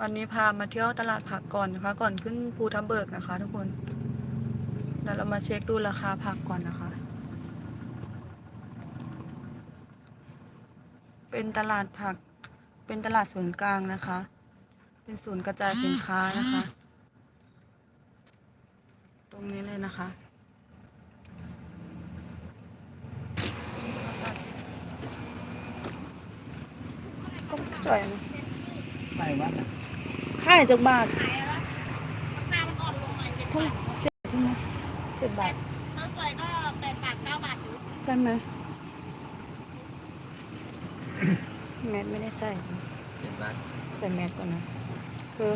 วันนี้พามาเที่ยวตลาดผักก่อนนะคะ ก่อนขึ้นภูทับเบิกนะคะ ทุกคนเดี๋ยวเรามาเช็คดูราคาผักก่อนนะคะ เป็นตลาดผัก เป็นตลาดศูนย์กลางนะคะ เป็นศูนย์กระจายสินค้านะคะ ตรงนี้เลยนะคะก็จ่อยนะ ไปวัดอะค่ายจากบาทขายแล้วราคามันอ่อนลงหน่อยเจ็ดเท่าบาทเจ็ดใช่ไหมเจ็ดบาทข้าวสวยก็แปดบาทเก้าบาทอยู่ใช่ไหมแมสไม่ได้ใส่ เจ็ดบาทใส่แมสก่อนนะคือ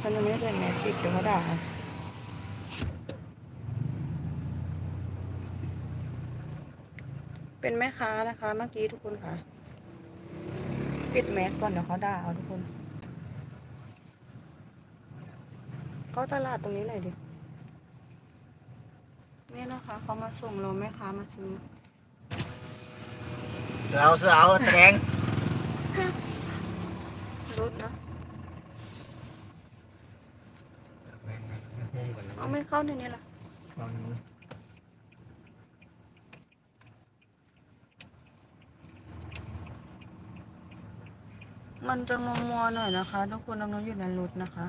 ฉันยังไม่ได้ใส่แมสอีกเดี๋ยวเขาด่าเอาเป็นแม่ค้านะคะเมื่อกี้ทุกคนค่ะ ปิดแมสก่อนเดี๋ยวเขาด่าเอาทุกคน เข้าตลาดตรงนี้หน่อยดินี่นะคะเขามาส่งเราแม่ค้ามาซื้อเสือเอาเสือเอาแตงรถนะเอาไม่เข้าในนี้ล่ะมันจะงมัวๆหน่อยนะคะ ทุกคนน้ำน้ำอยู่ในรถนะคะ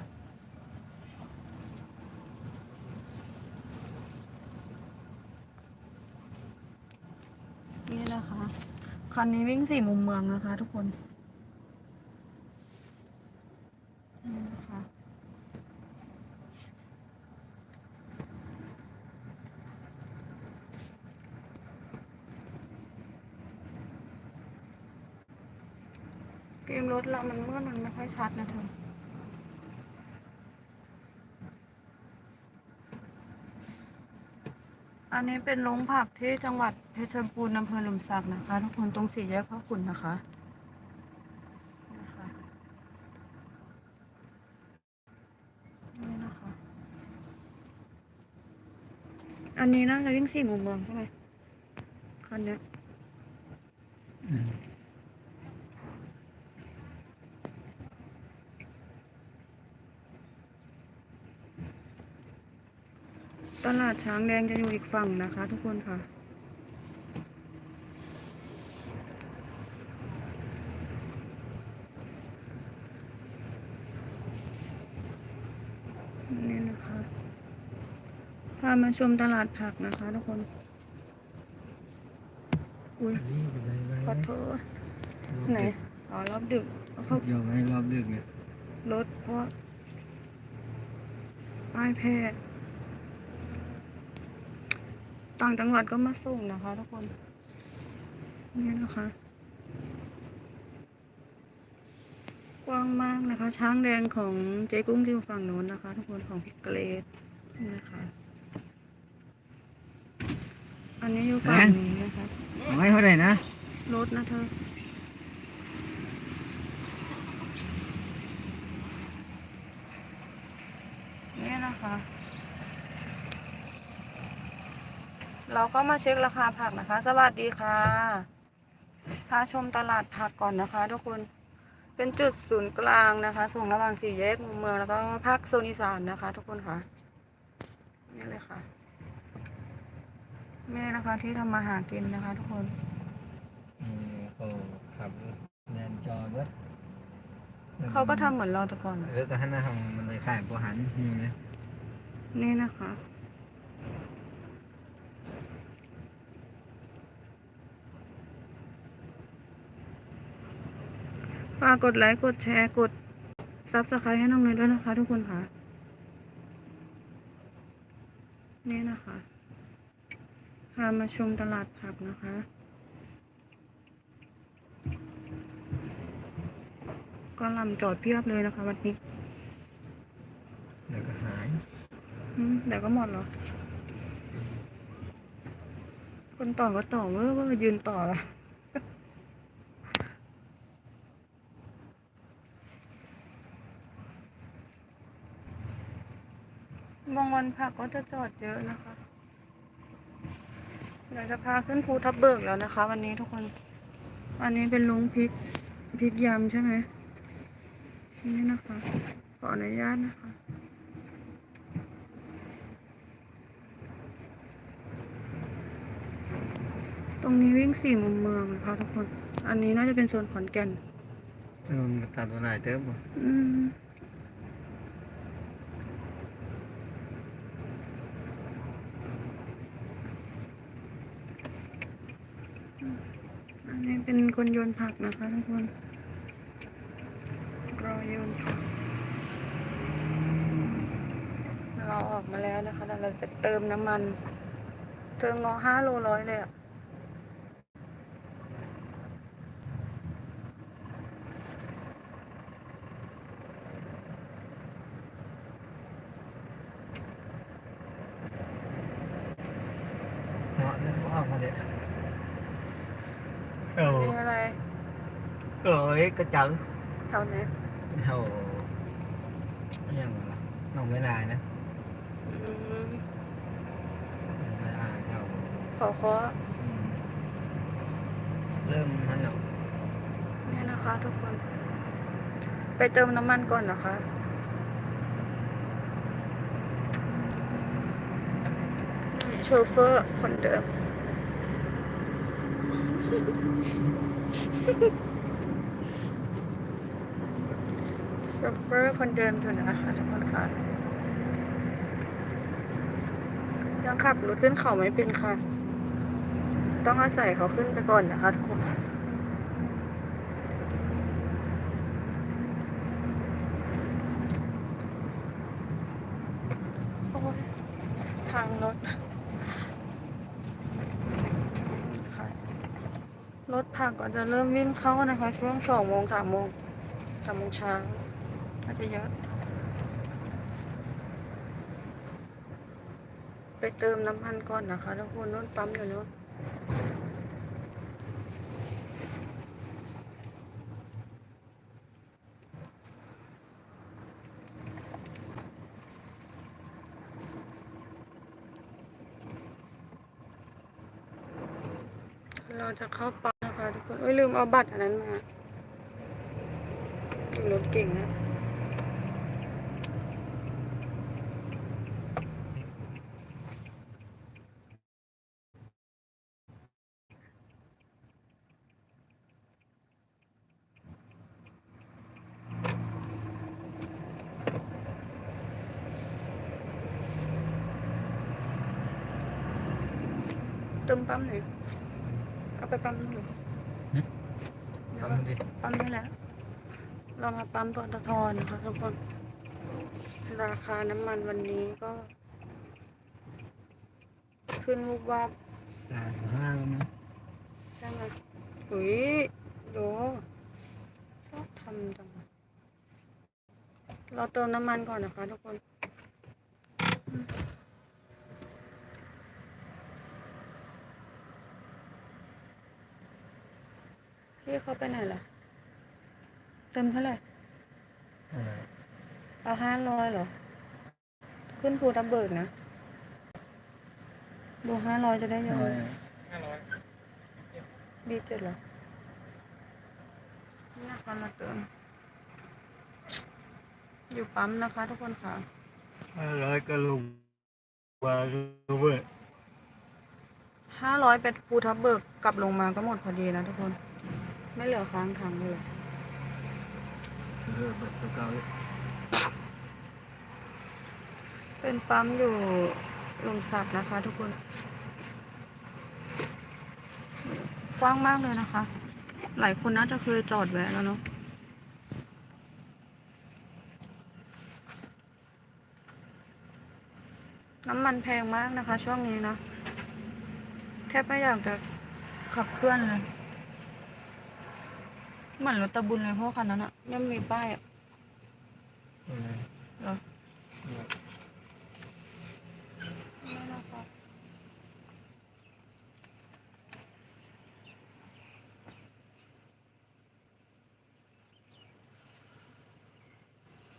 นี่นะ คะคันนี้วิ่งสี่มุมเมืองนะคะ ทุกคนนี่นะคะฟิล์มรถเรามันมืดมันไม่ค่อยชัดนะเธอ อันนี้เป็นลงผักที่จังหวัดเพชรบูรณ์อำเภอหลุมสักนะคะ ทุกคนตรงสี่แยกพ่อขุนนะคะนี่นะคะ อันนี้น่าจะวิ่งสี่มุมเมืองใช่ไหมคันนี้ ตลาดช้างแดงจะอยู่อีกฝั่งนะคะ ทุกคนค่ะ นี่นะคะ พามาชมตลาดผักนะคะทุกคน อุ้ยขอโทษไหนอ๋อรอบดึกเขาเดี๋ยวให้รอบดึกเนี่ยรถเพราะป้ายแพทย์ ต่างจังหวัดก็มาส่งนะคะ ทุกคนนี่นะคะ กว้างมากนะคะ ช้างแดงของเจ๊กุ้งที่อยู่ฝั่งโน้นนะคะ ทุกคนของพี่เกรดนี่นะคะ อันนี้อยู่ฝั่งนี้นะคะเอาไว้เท่าไหร่นะรถนะเธอนี่นะคะ เราก็มาเช็คราคาผักนะคะ สวัสดีค่ะ พาชมตลาดผักก่อนนะคะ ทุกคน เป็นจุดศูนย์กลางนะคะ ส่งระหว่างสี่แยกมุมเมืองแล้วก็ภาคโซนอีสานนะคะ ทุกคนค่ะ นี่เลยค่ะ นี่นะคะที่ทำมาหากินนะคะ ทุกคนอืมเขาขับรถแดนจอรถเขาก็ทำเหมือนเราแต่ก่อนอะเออก็หันหน้าทางมันเลยขายบัวหันนี่นะนี่นะคะากกดไลค์กดแชร์กดซับสไครต์ให้น้องเนยด้วยนะคะ ทุกคนค่ะ นี่นะคะพามาชมตลาดผักนะคะก็ลำจอดเพียบเลยนะคะ วันนี้เดี๋ยวก็หายอืมเดี๋ยวก็หมดเหรอ คนต่อก็ต่อเว้อเว้อยืนต่อละ บางวันผักก็จะจอดเยอะนะคะเดี๋ยวจะพาขึ้นภูทับเบิกแล้วนะคะ วันนี้ทุกคน อันนี้เป็นลุงพริกพริกยำใช่ไหมนี่นะคะขออนุญาตนะคะตรงนี้วิ่งสี่มุมเมืองนะคะทุกคน อันนี้น่าจะเป็นโซนขอนแก่นเออมันตัดตัวไหนเติมบ่อืม เป็นคนโยนผักนะคะทุกคนรอโยนผักเราออกมาแล้วนะคะเราจะเติมน้ำมัน เติมงอห้าโลร้อยเลยอะ เหมาะเลยว่ามาเด็ดเออ มีอะไร เอ้ย กระจังแถวไหนเฮาอย่างไรล่ะน้องไม่นายนะอืมน้องไม่นายเฮาขอเคาะอืมเริ่มมันแล้วเนี่ยนะคะ ทุกคน ไปเติมน้ำมันก่อนนะคะนี่โชเฟอร์คนเดิม โชเฟอร์คนเดิมอยู่นะคะทุกคนค่ะยังขับรถขึ้นเขาไม่เป็นค่ะ ต้องอาศัยเขาขึ้นไปก่อนนะคะทุกคนทางรถรถผักก็จะเริ่มวิ่งเข้านะคะ ช่วงสองโมงสามโมงสามโมงเช้า จะเยอะ ไปเติมน้ำมันก่อนนะคะทุกคนนู้นปั๊มอยู่นู้นเราจะเข้าปั๊มนะคะทุกคน เอ้ยลืมเอาบัตรอันนั้นมาดูรถเก่งนะ มปั๊มหน่อยเอาไปปั๊มหน่อยเดี๋ยวทำดิปั๊มนี่แหละ เรามาปั๊มปตทนะคะทุกคน ราคาน้ำมันวันนี้ก็ ขึ้นรูปว่าบสามห้าแล้วมั้งใช่ไหมหุยดูชอบทำจังเลยเราเติมน้ำมันก่อนนะคะทุกคน พี่เขาไปไหนล่ะเติมเท่าไหร่เออเอาห้าร้อยเหรอ ขึ้นภูทับเบิกนะดูห้าร้อยจะได้เยอะน้อยบีเจ็ดเหรอนี่นะคะมาเติม อยู่ปั๊มนะคะทุกคนค่ะห้าร้อยก็ลงมาเว้ยห้าร้อยเป็นภูทับเบิกกลับลงมาก็หมดพอดีนะทุกคน ไม่เหลือค้างทางเลยเออเบิดตัวเก่าเลยเป็นปั๊มอยู่ลมสักนะคะทุกคน กว้างมากเลยนะคะ หลายคนน่าจะเคยจอดแวะแล้วเนาะน้ำมันแพงมากนะคะ ช่วงนี้นะ แทบไม่อยากจะขับเคลื่อนเลย เหมือนรถตะบุญเลยเพราะคันนั้นอะยังมีป้ายอะเออเหรอเนี่ยไม่นะคะ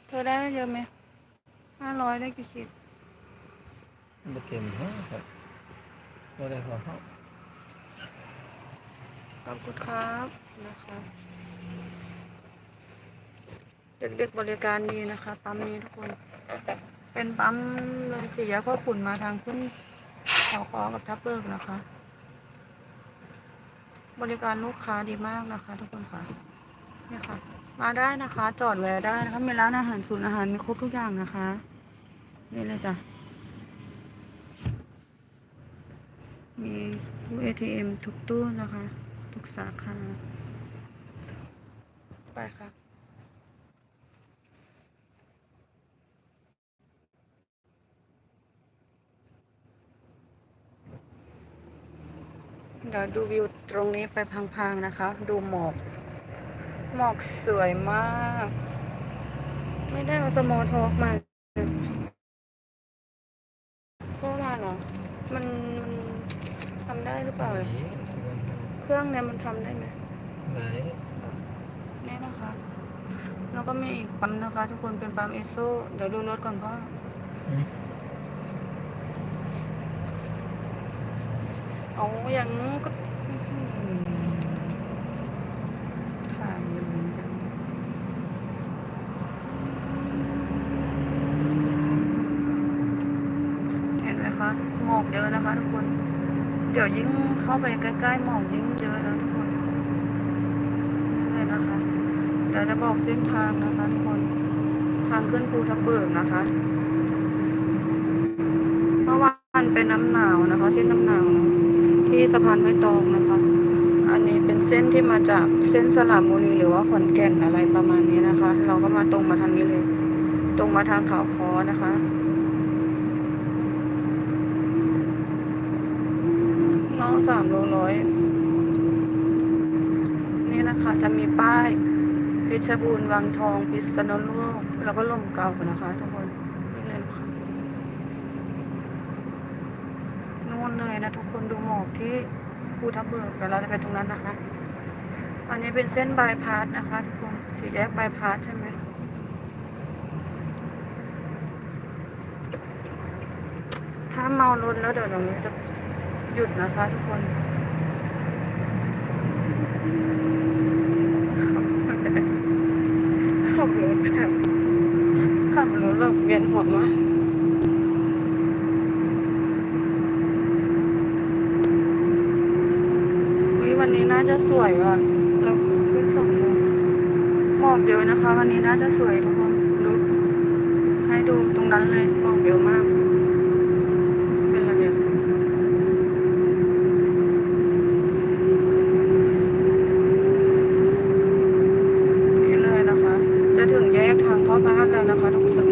เธอได้เยอะไหมห้าร้อยได้กี่ขีดบ่เก็มเท่าครับบ่ได้พอเขาขอบคุณครับนะคะ เด็กๆบริการดีนะคะ ปั๊มนี้ทุกคน เป็นปั๊มลงสีแยกพ่อขุนมาทางขึ้นเขาคอกับทับเบิกนะคะ บริการลูกค้าดีมากนะคะ ทุกคนค่ะเนี่ยค่ะ มาได้นะคะ จอดแวะได้นะคะมีร้านอาหารศูนย์อาหารมีครบทุกอย่างนะคะ นี่เลยจ้ะมีตู้ ATM ทุกตู้นะคะ ทุกสาขาไปค่ะ เดี๋ยวดูวิวตรงนี้ไปพังๆนะคะ ดูหมอก หมอกสวยมาก ไม่ได้เอาสมอทอกมาเพราะว่าเนาะมันมันทำได้หรือเปล่าไหนเครื่องเนี่ยมันทำได้ไหมไหนนี่นะคะ แล้วก็มีอีกปั๊มนะคะ ทุกคนเป็นปั๊มเอสโซ เดี๋ยวดูรถก่อนพ่อ อืม เอาอย่างก็อื้อหือถ่ายอยู่เหมือนกันเห็นไหมคะหมอกเยอะนะคะทุกคน เดี๋ยวยิ่งเข้าไปใกล้ๆหมอกยิ่งเยอะแล้วทุกคนนี่เลยนะคะเดี๋ยวจะบอกเส้นทางนะคะทุกคน ทางขึ้นภูทับเบิกนะคะ เมื่อวานเป็นน้ำหนาวนะคะ เส้นน้ำหนาวเนอะที่สะพานไม้ตองนะคะ อันนี้เป็นเส้นที่มาจากเส้นสระบุรีหรือว่าขอนแก่นอะไรประมาณนี้นะคะ เราก็มาตรงมาทางนี้เลย ตรงมาทางเขาคอนะคะน้องสามโลร้อยนี่นะคะ จะมีป้ายเพชรบูรณ์วังทองพิษณุโลกแล้วก็ลมเก่านะคะทุกคนนี่เลยนะคะนู่นเลยนะทุกคนดูหมอกที่ ภูทับเบิกเดี๋ยวเราจะไปตรงนั้นนะคะ อันนี้เป็นเส้นบายพาสนะคะทุกคนสี่แยกบายพาสใช่ไหมถ้าเมารถแล้วเดี๋ยวตรงนี้จะหยุดนะคะทุกคนขับรถแบบขับรถแบบเวียนหัวมากวิวันนี้น่าจะ สวยว่ะเราขึ้นสองโมงหมอกเยอะนะคะ วันนี้น่าจะสวยทุกคนดูให้ดูตรงนั้นเลยหมอกเยอะมาก เป็นระเบียบนี่เลยนะคะ จะถึงแยกทางเข้าบ้านแล้วนะคะทุกคน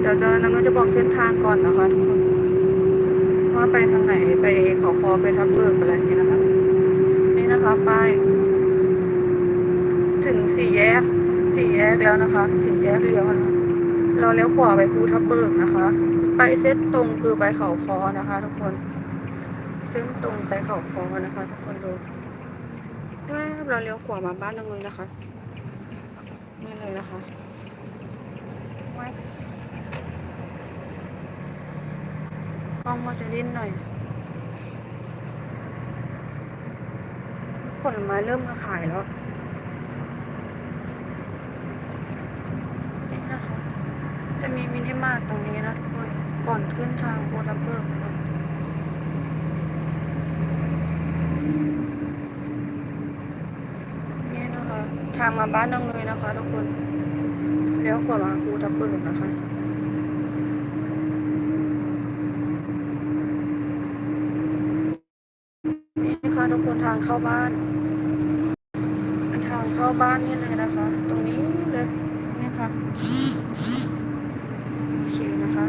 เดี๋ยวจะน้ำมันจะบอกเส้นทางก่อนนะคะทุกคน ว่าไปทางไหนไปเขาคอไปทับเบิกอะไรอย่างนี้นะคะนี่นะคะป้ายถึงสี่แยกสี่แยกแล้วนะคะสี่แยกเลี้ยวนะเราเลี้ยวขวาไปภูทับเบิกนะคะ ไปเส้นตรงคือไปเขาคอนะคะ ทุกคนเส้นตรงไปเขาคอนะคะ ทุกคนดูแว๊บเราเลี้ยวขวามาบ้านตรงนี้นะคะนี่เลยนะคะแว๊บ กล้องก็จะดิ้นหน่อย ผลไม้เริ่มมาขายแล้วนี่นะคะ จะมีมินิมาร์ทตรงนี้นะทุกคน ก่อนขึ้นทางโบทับเบิกนะคะนี่นะคะ ทางมาบ้านน้องเลยนะคะทุกคนเลี้ยวขวามาภูทับเบิกนะคะ นี่ค่ะทุกคนทาง เข้าบ้าน ทางเข้าบ้านนี่เลยนะคะ ตรงนี้เลยนี่ค่ะโอเคนะคะ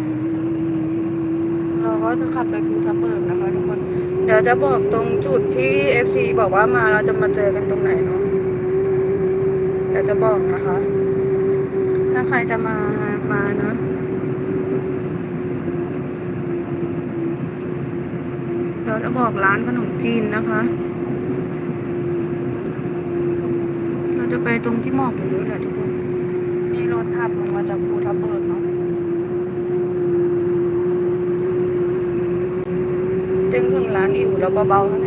เราก็จะขับไปภูทับเบิกนะคะทุกคน เดี๋ยวจะบอกตรงจุดที่ FC บอกว่ามาเราจะมาเจอกันตรงไหนเนาะเดี๋ยวจะบอกนะคะ ถ้าใครจะมา มาเนาะเดี๋ยวจะบอกร้านขนมจีนนะคะ เราจะ ไปตรงที่หมอกเยอะๆแหละทุกคนนี่รถขับลงมาจากภูทับเบิกเนาะเต็มถึงร้านอิ๋วแล้วเบาๆเท่านั้น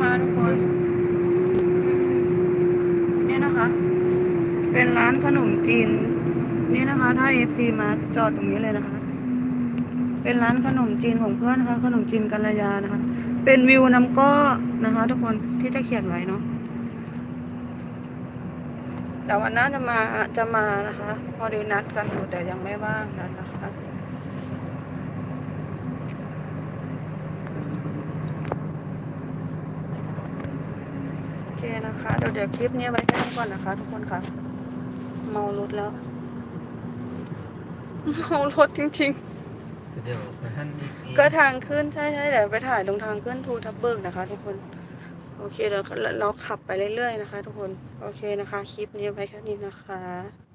นะคะทุกคน เนี่ยนะคะ เป็นร้านขนมจีนนี่นะคะ ถ้าเอฟซีมาจอดตรงนี้เลยนะคะ เป็นร้านขนมจีนของเพื่อนนะคะ ขนมจีนกัลยานะคะ เป็นวิวน้ำก้อนะคะ ทุกคนที่จะเขียนไว้เนาะแต่วันหน้าจะมาจะมานะคะ พอดีนัดกันอยู่แต่ยังไม่ว่างนะคะ นะคะ เดี๋ยวเดี๋ยวคลิปนี้ไว้แค่นี้ก่อนนะคะ ทุกคนค่ะ เมารถแล้ว เมารถจริง ๆเดี๋ยวไปหั่นอีกก็ทางขึ้นใช่ใช่เดี๋ยวไปถ่ายตรงทางขึ้นทูทับเบิกนะคะ ทุกคน โอเคเดี๋ยวเราขับไปเรื่อยๆนะคะ ทุกคน โอเคนะคะ คลิปนี้ไว้แค่นี้นะคะ